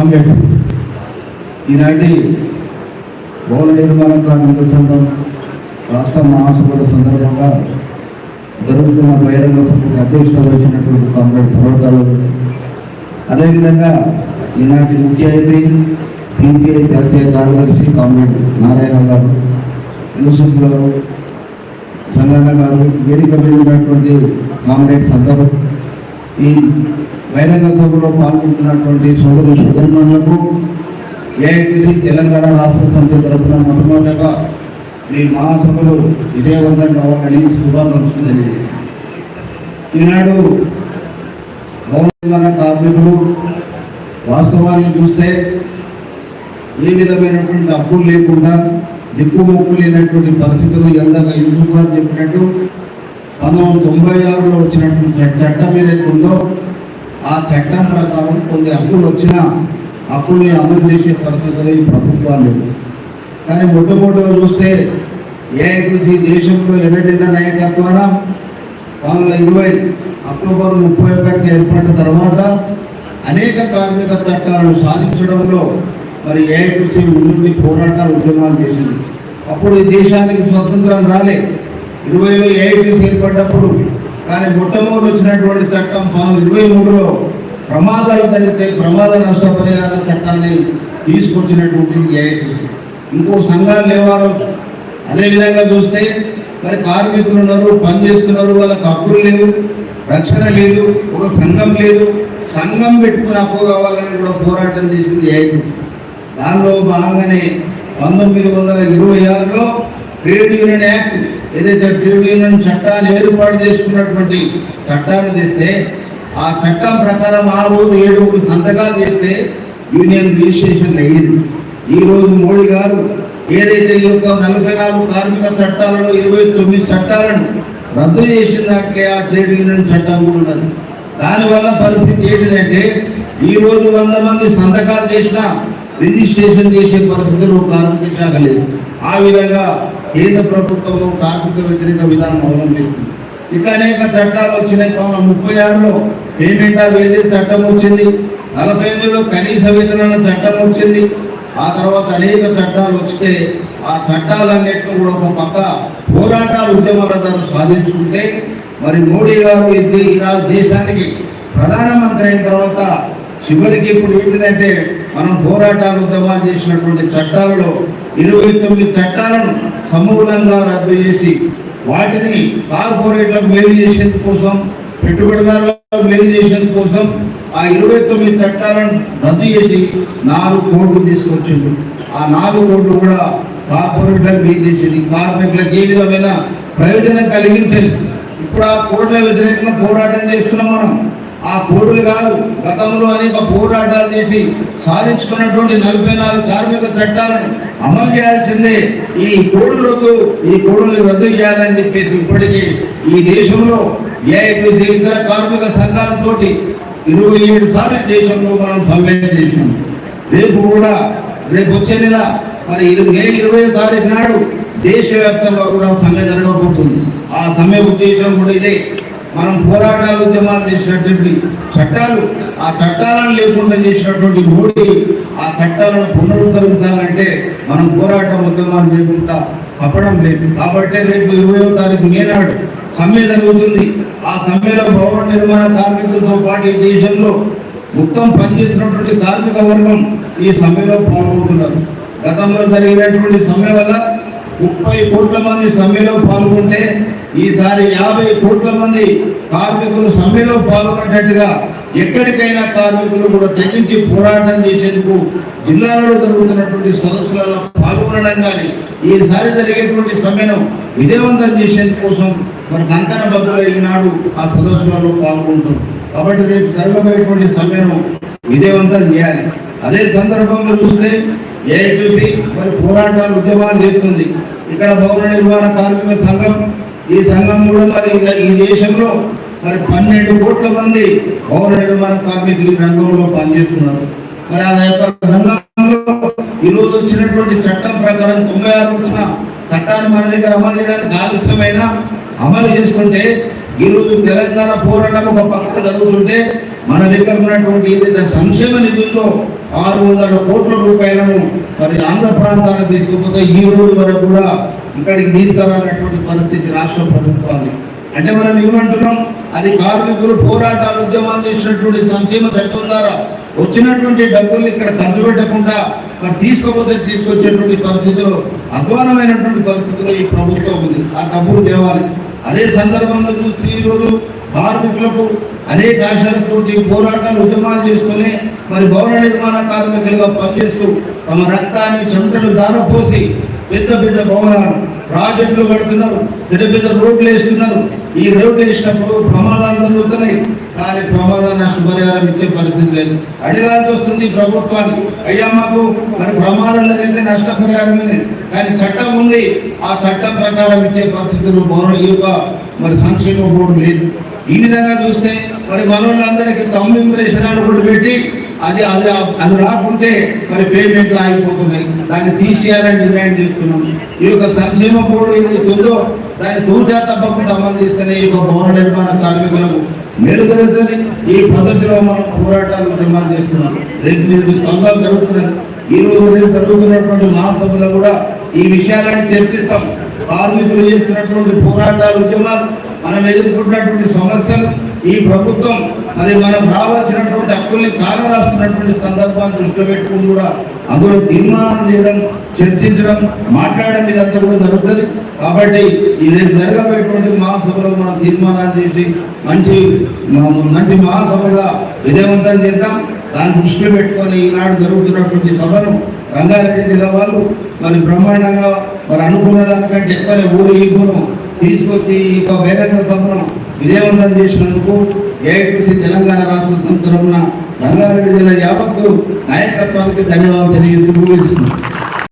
Comrade ఈనాటి భవన నిర్మాణ కార్మిక సంఘం రాష్ట్ర మహాసభల సందర్భంగా జరుగుతున్న బహిరంగ సభకు అధ్యక్షత వచ్చినటువంటి కామ్రేడ్ పర్వతాలు అదేవిధంగా ఈనాటి ముఖ్య అతిథి సిపిఐ జాతీయ కార్యదర్శి కామ్రేడ్ నారాయణ గారు యూసుఫ్ గారు సంగన్న గారు వేదిక మీద ఉన్నటువంటి కామ్రేడ్స్ అందరూ ఈ బహిరంగ సభలో పాల్గొంటున్నటువంటి సోదరు సోదరులకు ఏఐటీసీ తెలంగాణ రాష్ట్ర సమితి తరఫున మొట్టమొదటగా మీ మహాసభలు విజయవంతం కావాలని శుభాకాంక్షలు తెలియదు ఈనాడు తెలంగాణ కార్మికులు వాస్తవానికి చూస్తే ఏ విధమైనటువంటి అప్పులు లేకుండా ఎక్కువ మొక్కు లేనటువంటి పరిస్థితులు ఎందాక ఎందుకు అని చెప్పినట్టు పంతొమ్మిది తొంభై ఆరులో వచ్చినటువంటి చట్టం ఏదైతే ఉందో ఆ చట్టం ప్రకారం కొన్ని అప్పులు వచ్చినా అప్పుల్ని అమలు చేసే పరిస్థితులు ఈ ప్రభుత్వాలు లేవు. కానీ మొట్టమొదటిగా చూస్తే ఏఐటీసీ దేశంలో ఎర్రజెండా నాయకత్వాన పంతొమ్మిది వందల ఇరవై అక్టోబర్ ముప్పై ఒకటి ఏర్పడిన తర్వాత అనేక కార్మిక చట్టాలను సాధించడంలో మరి ఏఐటీసీ ముందుండి పోరాటాలు ఉద్యమాలు చేసింది. అప్పుడు ఈ దేశానికి స్వతంత్రం రాలేదు ఇరవైలో ఏఐటీసీ ఏర్పడ్డప్పుడు కానీ మొట్టమొదటి వచ్చినటువంటి చట్టం పంతొమ్మిది ఇరవై మూడులో ప్రమాదాలు జరిగితే ప్రమాద నష్టపరిహార చట్టాన్ని తీసుకొచ్చినటువంటి ఏఐటీసీ. ఇంకో సంఘాలు లేవారు అదేవిధంగా చూస్తే మరి కార్మికులు ఉన్నారు పని చేస్తున్నారు వాళ్ళకి హక్కులు లేవు రక్షణ లేదు ఒక సంఘం లేదు. సంఘం పెట్టుకుని అప్పు కావాలని కూడా పోరాటం చేసింది ఏఐటీసీ. దానిలో భాగంగానే పంతొమ్మిది వందల ఇరవై ఆరులో ట్రేడ్ యూనియన్ యాక్ట్ ఏదైతే ట్రేడ్ యూనియన్ చట్టాన్ని ఏర్పాటు చేసుకున్నటువంటి చట్టాన్ని తెస్తే ఆ చట్టం ప్రకారం ఆ రోజు ఏడుగురు సంతకాలు చేస్తే యూనియన్ రిజిస్ట్రేషన్ అయ్యింది. ఈరోజు మోడీ గారు ఏదైతే ఈ యొక్క నలభై నాలుగు కార్మిక చట్టాలలో ఇరవై తొమ్మిది చట్టాలను రద్దు చేసిన దాంట్లో ఆ ట్రేడ్ యూనియన్ చట్టం కూడా ఉన్నది. దానివల్ల పరిస్థితి ఏంటిదంటే ఈ రోజు వంద మంది సంతకాలు చేసినా రిజిస్ట్రేషన్ చేసే పరిస్థితులు కార్మిక శాఖ లేదు. ఆ విధంగా కేంద్ర ప్రభుత్వము కార్మిక వ్యతిరేక విధానం అవలంబిస్తుంది ఇక అనేక చట్టాలు వచ్చినాయి. కావున ముప్పై ఆరులో పేమెంట్ ఆఫ్ వేజెస్ చట్టం వచ్చింది? నలభై ఎనిమిదిలో కనీస వేతనాల చట్టం వచ్చింది. ఆ తర్వాత అనేక చట్టాలు వస్తే ఆ చట్టాలన్నింటినీ కూడా ఒక పక్క పోరాటాలు ఉద్యమాల ద్వారా సాధించుకుంటే మరి మోడీ గారు ఇది ఈ రా- దేశానికి ప్రధానమంత్రి అయిన తర్వాత చివరికి ఇప్పుడు ఏంటిదంటే మనం పోరాటాలు ఉద్యమాలు చేసినటువంటి చట్టాలలో ఇరవై తొమ్మిది చట్టాలను సమూలంగా రద్దు చేసి వాటిని కార్పొరేట్లకు మేలు చేసేందుకు కోసం పెట్టుబడిదారులకు మేలు చేసేందుకు కోసం ఆ ఇరవై తొమ్మిది చట్టాలను రద్దు చేసి నాలుగు కోట్లు తీసుకొచ్చిండు ఆ నాలుగు కోట్లు కూడా కార్పొరేట్లకు మేలు చేసేది కార్మికులకు ఏ విధమైన ప్రయోజనం కలిగించండి ఇప్పుడు ఆ కోర్టుల వ్యతిరేకంగా పోరాటం చేస్తున్నాం మనం. ఆ కోడులు కాదు గతంలో అనేక పోరాటాలు చేసి సాధించుకున్నటువంటి నలభై నాలుగు కార్మిక చట్టాలను అమలు చేయాల్సిందే. ఈ కోడులకు ఈ కోడుల్ని రద్దు చేయాలని చెప్పేసి ఇప్పటికీ ఈ దేశంలో ఏఐటీసీ ఇతర కార్మిక సంఘాలతో ఇరవై ఏడు సార్లు దేశంలో మనం సమ్మె చేసినాం. రేపు కూడా రేపు వచ్చే నెల మరి మే ఇరవై తారీఖు నాడు దేశవ్యాప్తంగా కూడా సమ్మె జరగబోతుంది. ఆ సమ్మె ఉద్దేశం కూడా ఇదే. మనం పోరాటాలు ఉద్యమాలు చేసినటువంటి చట్టాలు ఆ చట్టాలను లేకుండా చేసినటువంటి మోడీ ఆ చట్టాలను పునరుద్ధరించాలంటే మనం పోరాటం ఉద్యమాలు చేయకుండా తప్పడం లేదు. కాబట్టి రేపు ఇరవయో తారీఖు మేనాడు సమ్మె జరుగుతుంది ఆ సమ్మెలో భవన నిర్మాణ కార్మికులతో పాటు ఈ దేశంలో మొత్తం పనిచేస్తున్నటువంటి కార్మిక వర్గం ఈ సమ్మెలో పాల్గొంటున్నారు. గతంలో జరిగినటువంటి సమ్మె వల్ల ముప్పై కోట్ల మంది సమ్మెలో పాల్గొంటే ఈసారి యాభై కోట్ల మంది కార్మికులు సమ్మెలో పాల్గొనేటట్టుగా ఎక్కడికైనా కార్మికులు కూడా తెగించి పోరాటం చేసేందుకు జిల్లాలలో జరుగుతున్నటువంటి సదస్సులలో పాల్గొనడం కానీ ఈసారి జరిగేటువంటి సమ్మెను విజయవంతం చేసేందుకోసం కోసం మరి కంకణ బద్దులు ఈనాడు ఆ సదస్సులలో పాల్గొంటున్నారు కాబట్టి రేపు జరగబోయేటువంటి సమ్మెను విజయవంతం చేయాలి. అదే సందర్భంలో చూస్తే ఏఐటీసీ మరి పోరాటాలు ఉద్యమాలు చేస్తుంది. ఇక్కడ భవన నిర్మాణ కార్మిక సంఘం ఈ సంఘం కూడా మరి ఈ దేశంలో మరి పన్నెండు కోట్ల మంది పౌరులు మన కార్మికులు ఈ రంగంలో పనిచేస్తున్నారు. మరి ఆ యొక్క రంగంలో ఈ రోజు వచ్చినటువంటి చట్టం ప్రకారం తొంభై ఆరు వచ్చిన చట్టాన్ని మన దగ్గర అమలు చేయడానికి ఆలస్యమైన అమలు చేసుకుంటే ఈ రోజు తెలంగాణ పోరాటం ఒక పక్కన జరుగుతుంటే మన దగ్గర ఉన్నటువంటి ఏదైతే సంక్షేమ నిధుల్లో ఆరు వందల కోట్ల రూపాయలను మరి ఆంధ్ర ప్రాంతానికి తీసుకుపోతే ఈ రోజు వరకు కూడా ఇక్కడికి తీసుకురానటువంటి పరిస్థితి రాష్ట్ర ప్రభుత్వాన్ని. అంటే మనం ఏమంటున్నాం? అది కార్మికులు పోరాటాలు ఉద్యమాలు చేసినటువంటి సంక్షేమ చట్టం ద్వారా వచ్చినటువంటి డబ్బుల్ని ఇక్కడ ఖర్చు పెట్టకుండా మరి తీసుకోపోతే తీసుకొచ్చేటువంటి పరిస్థితిలో అధ్వానమైనటువంటి పరిస్థితిలో ఈ ప్రభుత్వం ఉంది. ఆ డబ్బులు తేవాలి. అదే సందర్భంలో చూస్తే ఈరోజు కార్మికులకు అనేక ఆశలతోటి పోరాటాలు ఉద్యమాలు చేసుకొని మరి భవన నిర్మాణ కార్మికులుగా పనిచేస్తూ తమ రక్తాన్ని చెమటలు దారపోసి పెద్ద పెద్ద భవనాలు ప్రాజెక్టులు కడుతున్నారు పెద్ద పెద్ద రోడ్లు వేస్తున్నారు. ఈ రోడ్లు వేసినప్పుడు ప్రమాదాలు జరుగుతున్నాయి కానీ ప్రమాద నష్టపరిహారం ఇచ్చే పరిస్థితి లేదు. అడగాల్సి వస్తుంది ప్రభుత్వానికి. అయ్యా మాకు మరి ప్రమాదాలు అయితే నష్టపరిహారమే కానీ చట్టం ఉంది. ఆ చట్టం ప్రకారం ఇచ్చే పరిస్థితులు భవన ఈ మరి సంక్షేమ బోర్డు లేదు. ఈ విధంగా చూస్తే మరి మనోళ్ళందరికీ తమ్ము ఇంప్రెషన్ కూడా పెట్టి అది అది అది రాకుంటే మరి పేమెంట్లు ఆగిపోతున్నాయి దాన్ని తీసేయాలని డిమాండ్ చేస్తున్నాం. ఈ యొక్క సంక్షేమ బోర్డు ఏదైతుందో దాన్ని తూచా తప్పకుండా అమలు చేస్తేనే ఈ యొక్క భవన నిర్మాణ కార్మికులకు మేలు జరుగుతుంది. ఈ పద్ధతిలో మనం పోరాటాలు డిమాండ్ చేస్తున్నాం. రేపు నేను తొందర జరుగుతున్నాయి ఈ రోజు రేపు జరుగుతున్నటువంటి మహాసభలో కూడా ఈ విషయాలను చర్చిస్తాం. కార్మికులు చేస్తున్నటువంటి పోరాటాలు ఉద్యమాలు మనం ఎదుర్కొంటున్నటువంటి సమస్యలు ఈ ప్రభుత్వం మరి మనం రావాల్సినటువంటి హక్కుల్ని కానరాస్తున్నటువంటి సందర్భాన్ని దృష్టిలో పెట్టుకుని కూడా అందులో తీర్మానం చేయడం చర్చించడం మాట్లాడడం ఇదంతా కూడా జరుగుతుంది. కాబట్టి ఈ రేపు జరగబోయేటువంటి మహాసభలో మనం తీర్మానాలు చేసి మంచి మంచి మహాసభగా విజయవంతం చేద్దాం. దాన్ని దృష్టిలో పెట్టుకొని ఈనాడు జరుగుతున్నటువంటి సభను రంగారెడ్డి జిల్లా వాళ్ళు మరి బ్రహ్మాండంగా మరి అనుకున్న దానికంటే ఎక్కువ ఊరు ఈ గుణం తీసుకొచ్చి ఈ యొక్క బహిరంగ సభను విజయవంతం చేసినందుకు ఏఐటీసీ తెలంగాణ రాష్ట్ర సంస్థ తరఫున రంగారెడ్డి జిల్లా యావత్తు నాయకత్వానికి ధన్యవాదాలు తెలియజేస్తూ